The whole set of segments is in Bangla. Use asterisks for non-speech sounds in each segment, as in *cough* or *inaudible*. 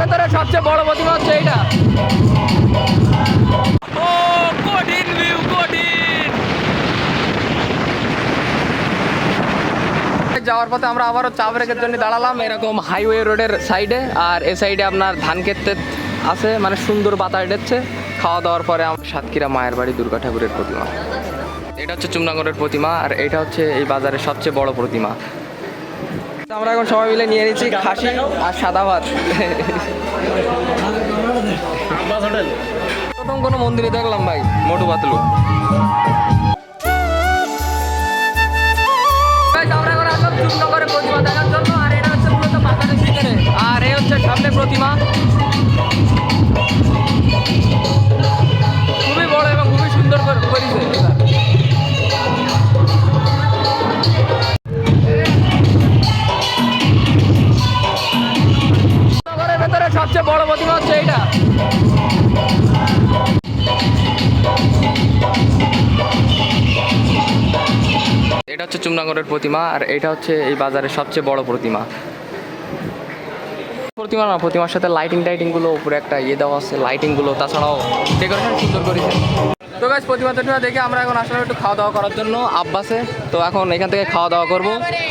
ভেতরে সবচেয়ে বড় প্রতিমা হচ্ছে এইটা। ও কঠিন ভিউ কঠিন। যাওয়ার পথে আমরা আবারও চা ব্রেকের জন্য দাঁড়ালাম এরকম হাইওয়ে রোডের সাইডে আর এ সাইডে আপনার ধান ক্ষেত্রে আছে মানে সুন্দর বাতাস দিচ্ছে। খাওয়া দাওয়ার পরে আমরা সাতক্ষীরা মায়ের বাড়ি দুর্গা ঠাকুরের প্রতিমা। এটা হচ্ছে চুমনাগরের প্রতিমা আর এটা হচ্ছে এই বাজারের সবচেয়ে বড় প্রতিমা। তো আমরা এখন সবাই মিলে নিয়ে নিচ্ছি খাসি আর সাদা ভাত। প্রথম কোনো মন্দিরে দেখলাম ভাই মোটু পাতলু Guys, আমরা এখন আসলাম চুমনগরের প্রতিমা দেখার জন্য আর এটা হচ্ছে মূলত বাজারের ভিতরে আর এই হচ্ছে সামনে প্রতিমা। এটা হচ্ছে চুমনাগরের প্রতিমা, আর এটা হচ্ছে এই বাজারের সবচেয়ে বড় প্রতিমা। প্রতিমা না, প্রতিমার সাথে লাইটিং টাইটিংগুলো উপরে একটা ইয়ে দেওয়া আছে লাইটিংগুলো তাছাড়াও ডেকোরেশন সুন্দর করেছে। তো গাছ প্রতিমা টতিমা দেখে আমরা এখন আসলে একটু খাওয়া দাওয়া করার জন্য আব্বাসে। তো এখন এখান থেকে খাওয়া দাওয়া করব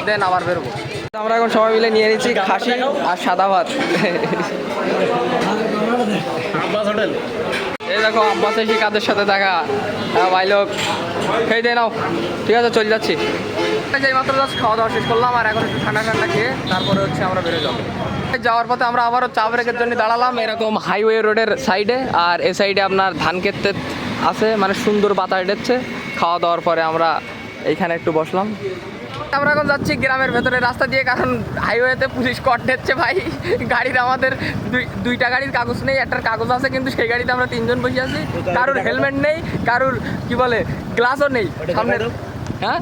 দেন আবার বেরোবো। আমরা এখন সবাই মিলে নিয়ে নিচ্ছি খাসি আর সাদা ভাত। এই দেখো আব্বাস এসে কাদের সাথে দেখা। হ্যাঁ ভাই লোক খেয়ে দিয়ে নাও। ঠিক আছে চলে যাচ্ছি। যেই মাত্র জাস্ট খাওয়া দাওয়া শেষ করলাম আর এখন একটু ঠান্ডা ঠান্ডা খেয়ে তারপরে হচ্ছে আমরা বেরো যাব যাওয়ার পথে আমরা আবারও চা ব্রেকের জন্য দাঁড়ালাম এরকম হাইওয়ে রোডের সাইডে আর এ সাইডে আপনার ধান ক্ষেত্রে আছে মানে সুন্দর বাতাস দিচ্ছে। খাওয়া দাওয়ার পরে আমরা এইখানে একটু বসলাম। আমরা এখন যাচ্ছি গ্রামের ভেতরে রাস্তা দিয়ে কারণ হাইওয়েতে পুলিশ কট নিচ্ছে ভাই। গাড়ির আমাদের দুই দুইটা গাড়ির কাগজ নেই একটার কাগজ আছে কিন্তু সেই গাড়িতে আমরা তিনজন বসে আছি। কারোর হেলমেট নেই কারোর কি বলে গ্লাসও নেই। সামনে হ্যাঁ?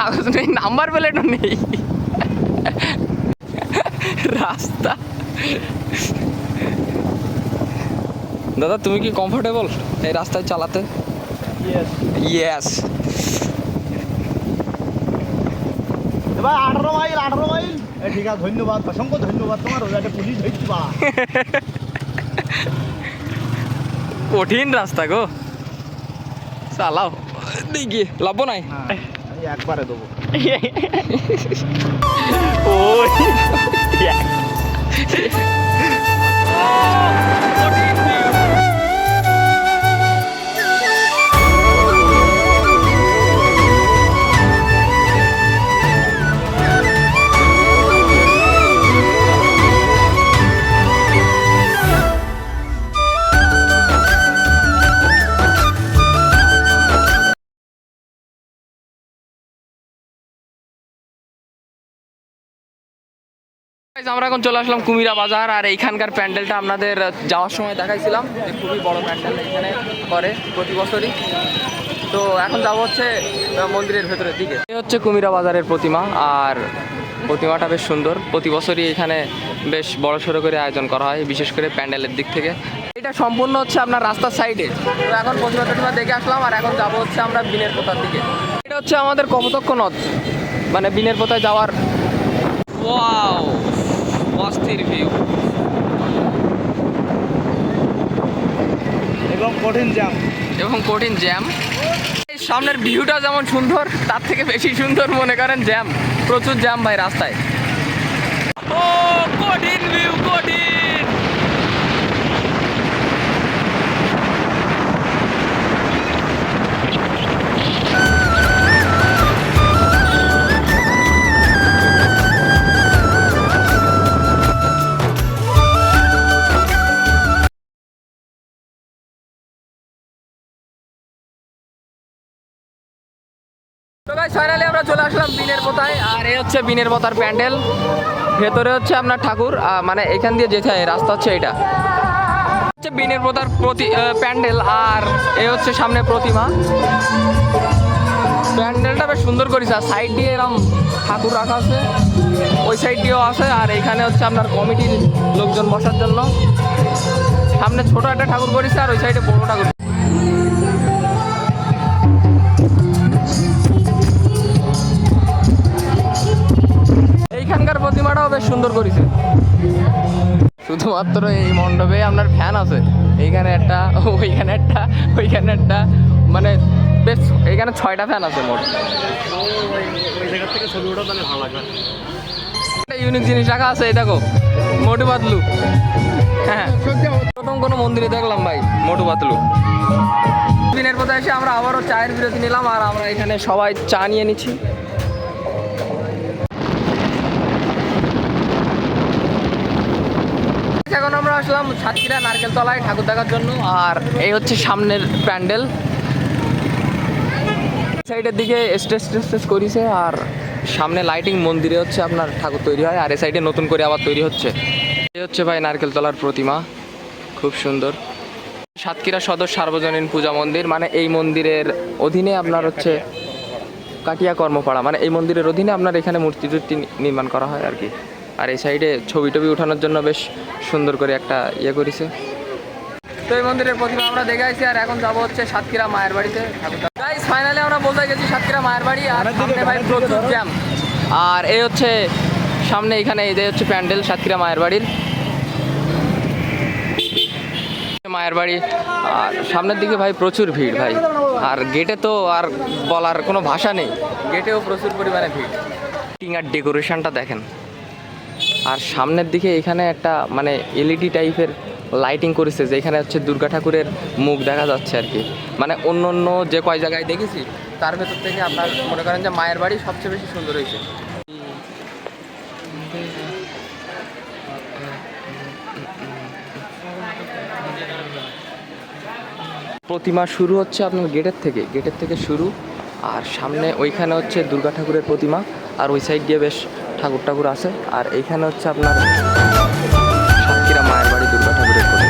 কাগজ নেই নাম্বার প্লেটও নেই রাস্তা। দাদা তুমি কি কমফোর্টেবল এই রাস্তায় চালাতে? ইয়েস ইয়েস আঠারো মাইল আঠারো মাইল। এ, ঠিক আছে ধন্যবাদ অসংখ্য ধন্যবাদ। তোমার পুলিশ ধরছি বা কঠিন রাস্তা গো। চালাও। দেখি লাভ নাই। একবারে দেবো। ওই। *laughs* আমরা এখন চলে আসলাম কুমিরা বাজার আর এইখানকার প্যান্ডেলটা আপনাদের যাওয়ার সময় দেখাইছিলাম যে খুবই বড় প্যান্ডেল এখানে করে প্রতি বছরই। তো এখন যাব হচ্ছে মন্দিরের ভেতরের দিকে। এই হচ্ছে কুমিরা বাজারের প্রতিমা আর প্রতিমাটা বেশ সুন্দর। প্রতি বছরই এখানে বেশ বড় সড়ো করে আয়োজন করা হয়, বিশেষ করে প্যান্ডেলের দিক থেকে। এটা সম্পূর্ণ হচ্ছে আপনার রাস্তার সাইডে। তো এখন প্রতিমা টতিমা দেখে আসলাম আর এখন যাব হচ্ছে আমরা বিনের পোতার দিকে। এটা হচ্ছে আমাদের কপতক্ষ নদ। মানে বিনের পোতায় যাওয়ার ওয়াও অস্থির ভিউ এবং কঠিন জ্যাম এবং কঠিন জ্যাম এই সামনের ভিউটা যেমন সুন্দর তার থেকে বেশি সুন্দর মনে করেন জ্যাম প্রচুর জ্যাম ভাই রাস্তায়। ও কঠিন ভিউ কঠিন। ফাইনালি আমরা চলে আসলাম বিনের পোতায়। আর এই হচ্ছে বিনের পোতার প্যান্ডেল। ভেতরে হচ্ছে আপনার ঠাকুর। মানে এখান দিয়ে যেতে হয়, রাস্তা হচ্ছে এটা হচ্ছে বিনের পোতার প্রতি প্যান্ডেল। আর এই হচ্ছে সামনে প্রতিমা। প্যান্ডেলটা বেশ সুন্দর করেছে। আর সাইড দিয়ে এরকম ঠাকুর রাখা আছে। ওই সাইড দিয়েও আছে। আর এখানে হচ্ছে আপনার কমিটির লোকজন বসার জন্য। সামনে ছোট একটা ঠাকুর করেছে, আর ওই সাইডে বড় ঠাকুর। এইখানকার বেশ সুন্দর করেছে। শুধুমাত্র এই মণ্ডপে আপনার ফ্যান আছে। এইখানে একটা, ওইখানে একটা ওইখানে একটা মানে বেশ এখানে ছয়টা ফ্যান আছে মোট। একটা ইউনিক জিনিস রাখা আছে, এই দেখো, মোটু পাতলু। হ্যাঁ প্রথম কোনো মন্দিরে দেখলাম ভাই, মোটু পাতলু। দিনের পথে এসে আমরা আবারও চায়ের বিরতি নিলাম, আর আমরা এখানে সবাই চা নিয়ে নিচ্ছি। এখন আমরা আসলাম সাতক্ষীরা নারকেল তলায় ঠাকুর দেখার জন্য, আর এই হচ্ছে সামনের প্যান্ডেল। সাইডের দিকে স্টেজ টেস্টেজ করিছে, আর সামনে লাইটিং মন্দিরে হচ্ছে আপনার ঠাকুর তৈরি হয়, আর এ সাইডে নতুন করে আবার তৈরি হচ্ছে। এই হচ্ছে ভাই নারকেল তলার প্রতিমা, খুব সুন্দর। সাতক্ষীরা সদর সার্বজনীন পূজা মন্দির মানে এই মন্দিরের অধীনে আপনার হচ্ছে কাটিয়া কর্মপাড়া মানে এই মন্দিরের অধীনে আপনার এখানে মূর্তি টুর্তি নির্মাণ করা হয় আর কি। আর এই সাইডে ছবি টবি উঠানোর জন্য বেশ সুন্দর করে একটা ইয়ে করেছে। তো এই মন্দিরের প্রতিমা আমরা দেখে আসছি আর এখন যাব হচ্ছে সাতক্ষীরা মায়ের বাড়িতে। গাইস ফাইনালি আমরা বলতে গেছি সাতক্ষীরা মায়ের বাড়ি আর সামনে ভাই প্রচুর জ্যাম আর এই হচ্ছে সামনে এখানে এই যে হচ্ছে প্যান্ডেল সাতক্ষীরা মায়ের বাড়ির। মায়ের বাড়ি আর সামনের দিকে ভাই প্রচুর ভিড় ভাই। আর গেটে তো আর বলার কোনো ভাষা নেই। গেটেও প্রচুর পরিমাণে ভিড়। টিঙার ডেকোরেশনটা দেখেন। আর সামনের দিকে এখানে একটা মানে এলইডি টাইপের লাইটিং করেছে, যেখানে হচ্ছে দুর্গা ঠাকুরের মুখ দেখা যাচ্ছে আর কি। মানে অন্য অন্য যে কয় জায়গায় দেখেছি, তার ভেতর থেকে আপনার মনে করেন যে মায়ের বাড়ি সবচেয়ে বেশি সুন্দর হয়েছে। প্রতিমা শুরু হচ্ছে আপনার গেটের থেকে। গেটের থেকে শুরু। আর সামনে ওইখানে হচ্ছে দুর্গা ঠাকুরের প্রতিমা, আর ওই সাইড দিয়ে বেশ ঠাকুর ঠাকুর আছে। আর এইখানে হচ্ছে আপনার সাতক্ষীরা মায়ের বাড়ি দুর্গা ঠাকুরের প্রতিমা।